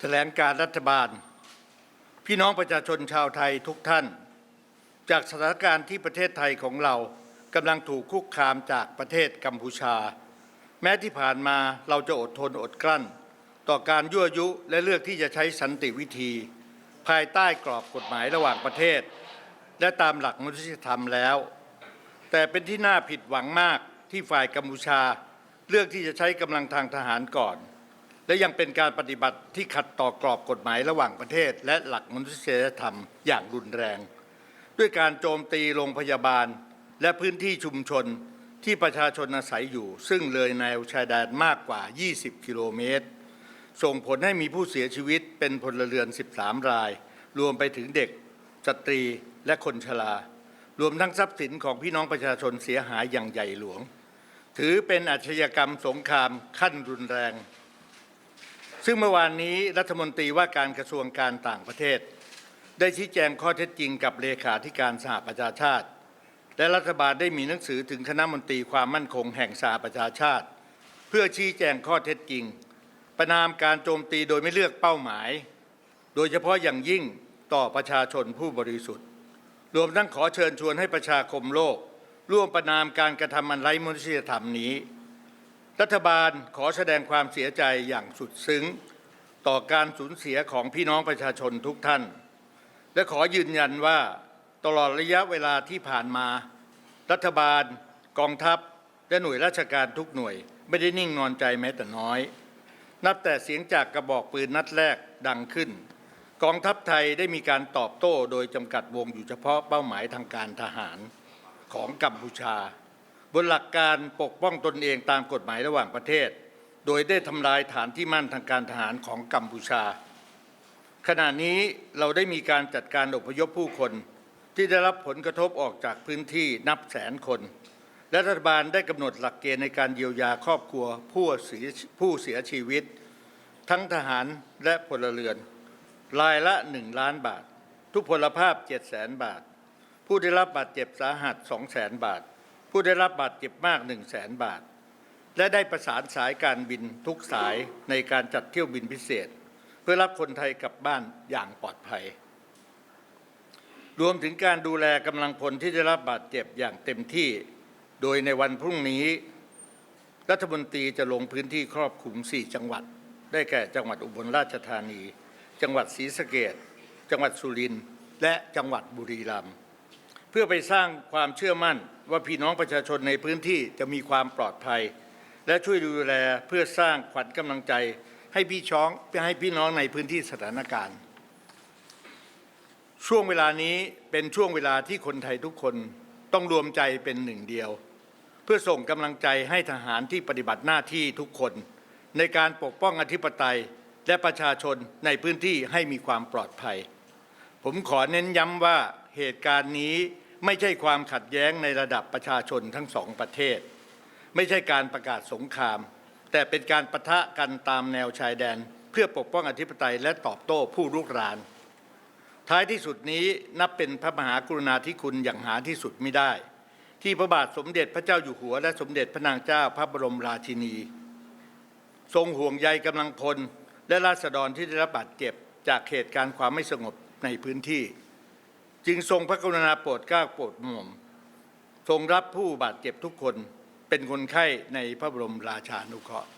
แถลงการรัฐบาล พี่น้องประชาชนชาวไทยทุกท่าน จากสถานการณ์ที่ประเทศไทยของเรากำลังถูกคุกคามจากประเทศกัมพูชา แม้ที่ผ่านมาเราจะอดทนอดกลั้น ต่อการยั่วยุและเลือกที่จะใช้สันติวิธี ภายใต้กรอบกฎหมายระหว่างประเทศ และตามหลักมนุษยธรรมแล้ว แต่เป็นที่น่าผิดหวังมากที่ฝ่ายกัมพูชา เลือกที่จะใช้กำลังทางทหารก่อน และยังเป็นการปฏิบัติที่ขัดต่อกรอบกฎหมายระหว่างประเทศ และหลักมนุษยธรรมอย่างรุนแรง ด้วยการโจมตีโรงพยาบาล และพื้นที่ชุมชนที่ประชาชนอาศัยอยู่ ซึ่งเลยแนวชายแดนมากกว่า 20 กิโลเมตร ส่งผลให้มีผู้เสียชีวิตเป็นพลเรือน 13 ราย รวมไปถึงเด็ก สตรีและคนชรารวมทั้งทรัพย์สินของพี่น้องประชาชนเสียหายอย่างใหญ่หลวง ถือเป็นอาชญากรรมสงครามขั้นรุนแรง ซึ่งเมื่อวานนี้รัฐมนตรีว่าการกระทรวงการต่างประเทศ ได้ชี้แจงข้อเท็จจริงกับเลขาธิการสหประชาชาติ และรัฐบาลได้มีหนังสือถึงคณะมนตรีความมั่นคงแห่งสหประชาชาติ เพื่อชี้แจงข้อเท็จจริง ประนามการโจมตีโดยไม่เลือกเป้าหมาย โดยเฉพาะอย่างยิ่งต่อประชาชนผู้บริสุทธิ์ รวมทั้งขอเชิญชวนให้ประชาคมโลก ร่วมประนามการกระทำอันไร้มนุษยธรรมนี้ รัฐบาลขอแสดงความเสียใจอย่างสุดซึ้ง ต่อการสูญเสียของพี่น้องประชาชนทุกท่าน และขอยืนยันว่าตลอดระยะเวลาที่ผ่านมา รัฐบาล กองทัพ และหน่วยราชการทุกหน่วย ไม่ได้นิ่งนอนใจแม้แต่น้อย นับแต่เสียงจากกระบอกปืนนัดแรกดังขึ้น กองทัพไทยได้มีการตอบโต้โดยจำกัดวงอยู่เฉพาะเป้าหมายทางการทหารของกัมพูชา บนหลักการปกป้องตนเองตามกฎหมายระหว่างประเทศ โดยได้ทำลายฐานที่มั่นทางการทหารของกัมพูชา ขณะนี้เราได้มีการจัดการอพยพผู้คน ที่ได้รับผลกระทบออกจากพื้นที่นับแสนคน และรัฐบาลได้กำหนดหลักเกณฑ์ในการเยียวยาครอบครัวผู้เสียผู้เสียชีวิต ทั้งทหารและพลเรือน รายละ 1 ล้านบาท ทุพพลภาพ 7 0 0แสนบาท ผู้ได้รับบาดเจ็บสาหัส 2 0 0แสนบาท ผู้ได้รับบาดเจ็บมาก 1 0 0 0 0แสนบาท และได้ประสานสายการบินทุกสายในการจัดเที่ยวบินพิเศษ เพื่อรับคนไทยกลับบ้านอย่างปลอดภัย รวมถึงการดูแลกำลังพลที่ได้รับบาดเจ็บอย่างเต็มที่ โดยในวันพรุ่งนี้ รัฐมนตรีจะลงพื้นที่ครอบคลุม 4 จังหวัด ได้แก่จังหวัดอุบลราชธานี จังหวัดศรีสะเกษจังหวัดสุรินทร์และจังหวัดบุรีรัมย์ เพื่อไปสร้างความเชื่อมั่นว่าพี่น้องประชาชนในพื้นที่จะมีความปลอดภัย และช่วยดูแลเพื่อสร้างขวัญกำลังใจ ให้พี่ช้องให้พี่น้องในพื้นที่สถานการณ์ ช่วงเวลานี้เป็นช่วงเวลาที่คนไทยทุกคนต้องรวมใจเป็นหนึ่งเดียว เพื่อส่งกำลังใจให้ทหารที่ปฏิบัติหน้าที่ทุกคน ในการปกป้องอธิปไตยและประชาชนในพื้นที่ให้มีความปลอดภัย ผมขอเน้นย้ำว่า เหตุการณ์นี้ไม่ใช่ความขัดแย้งในระดับประชาชนทั้งสองประเทศ ไม่ใช่การประกาศสงคราม แต่เป็นการปะทะกันตามแนวชายแดน เพื่อปกป้องอธิปไตยและตอบโต้ผู้รุกราน ท้ายที่สุดนี้นับเป็นพระมหากรุณาธิคุณอย่างหาที่สุดไม่ได้ ที่พระบาทสมเด็จพระเจ้าอยู่หัว และสมเด็จพระนางเจ้าพระบรมราชินี ทรงห่วงใยกำลังพล และราษฎรที่ได้รับบาดเจ็บ จากเหตุการณ์ความไม่สงบในพื้นที่ จึงทรงพระกรุณาโปรดเกล้าโปรดหม่อมทรงรับผู้บาดเจ็บทุกคนเป็นคนไข้ในพระบรมราชานุเคราะห์สวัสดี